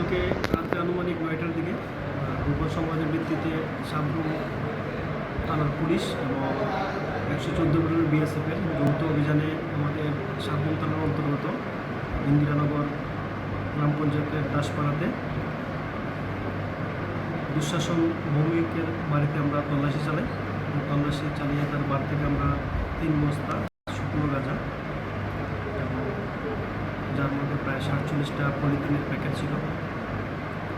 গতকালকে রাত্রে আনুমানিক নয়টার দিকে রূপ সমাজের ভিত্তিতে সাবরুম থানার পুলিশ এবং একশো চোদ্দ মিটার বিএসএফের যৌথ অভিযানে আমাদের সাবরুম থানার অন্তর্গত ইন্দিরানগর গ্রাম পঞ্চায়েতের দাসপাড়াতে দুঃশাসন ভৌমিকের বাড়িতে আমরা তল্লাশি চালাই। তল্লাশি চালিয়ে তার বার থেকে আমরা তিন বস্তা শুকনো গাঁজা যার মধ্যে প্রায় সাতচল্লিশটা পলিথিনের প্যাকেট ছিল।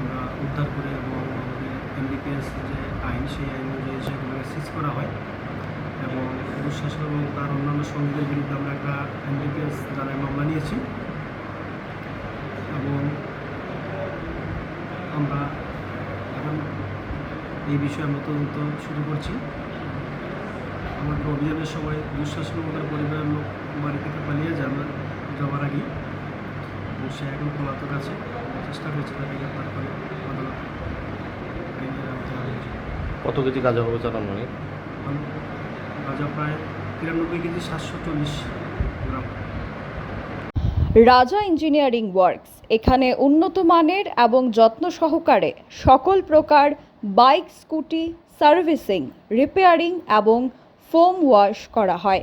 আমরা উদ্ধার করি এবং আমাদের এনডিপিএস যে আইন, সেই আইন অনুযায়ী সেগুলোকে সিজ করা হয়। এবং দুঃশাসন এবং তার অন্যান্য সঙ্গীদের বিরুদ্ধে আমরা একটা এমবিপিএস দ্বারায় মামলা নিয়েছি। এবং আমরা এখন এই বিষয়ে আমরা তদন্ত শুরু করছি। আমাদের অভিযানের সময় দুঃশাসন আমাদের পরিবারের লোক বাড়ি থেকে পালিয়ে আমরা যাওয়ার আগে সে এখন পলাতক আছে? চেষ্টা করছি তাকে গ্রেপ্তার করে আদালতে আইনের আওতায়। কত কেজি গাঁজা হবে চালান মানে রাজা প্রায় তিরানব্বই কেজি সাতশো চল্লিশ গ্রাম। রাজা ইঞ্জিনিয়ারিং ওয়ার্কস এখানে উন্নত মানের এবং যত্ন সহকারে সকল প্রকার বাইক স্কুটি সার্ভিসিং রিপেয়ারিং এবং ফোম ওয়াশ করা হয়।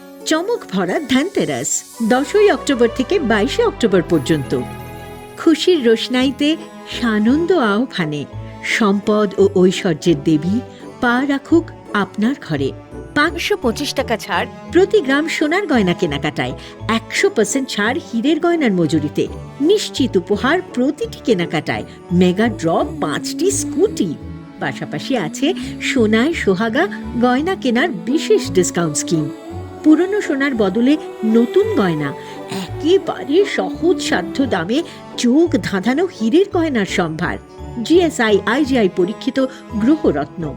চমক ভরা ধানতেরাস দশই অক্টোবর থেকে বাইশে অক্টোবর পর্যন্ত। খুশির রোশনাইতে সানন্দ আহ্বানে সম্পদ ও ঐশ্বর্যের দেবী পা রাখুক আপনার ঘরে। পাঁচশো পঁচিশ টাকা ছাড়। প্রতি গ্রাম সোনার গয়না কেনাকাটায় একশো পার্সেন্ট ছাড় হীরের গয়নার মজুরিতে। নিশ্চিত উপহার প্রতিটি কেনাকাটায় মেগা ড্র পাঁচটি স্কুটি। পাশাপাশি আছে সোনায় সোহাগা গয়না কেনার বিশেষ ডিসকাউন্ট স্কিম। পুরনো সোনার বদলে নতুন গয়না। একেবারে সহজ সাধ্য দামে চোখ ধাঁধানো হীরের গয়নার সম্ভার। G S I, I G I পরীক্ষিত গ্রহরত্ন।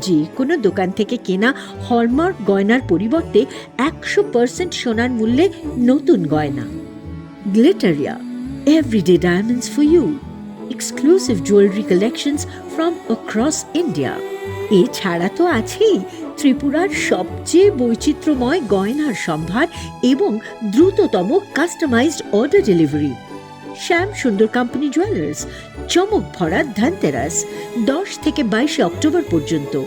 যে কোনো দোকান থেকে কেনা হলমার্ক গয়নার পরিবর্তে একশো পার্সেন্ট সোনার মূল্যে নতুন গয়না। Glitteria, everyday diamonds for you. exclusive jewelry collections from across India. এছাড়া তো আছেই। ত্রিপুরার সবচেয়ে বৈচিত্র্যময় গয়নার সম্ভার এবং দ্রুততম কাস্টমাইজড অর্ডার ডেলিভারি শ্যাম সুন্দর কোম্পানি জুয়েলার্স চমক ভরা ধনতেরাস, দশ থেকে বাইশে অক্টোবর পর্যন্ত।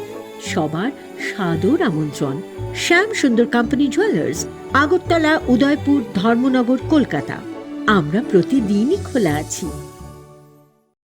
সবার সাদর আমন্ত্রণ। Shyam Sundar company jewellers Agartala, Udaipur, Dharmanagar, Kolkata. আমরা প্রতিদিনই খোলা আছি।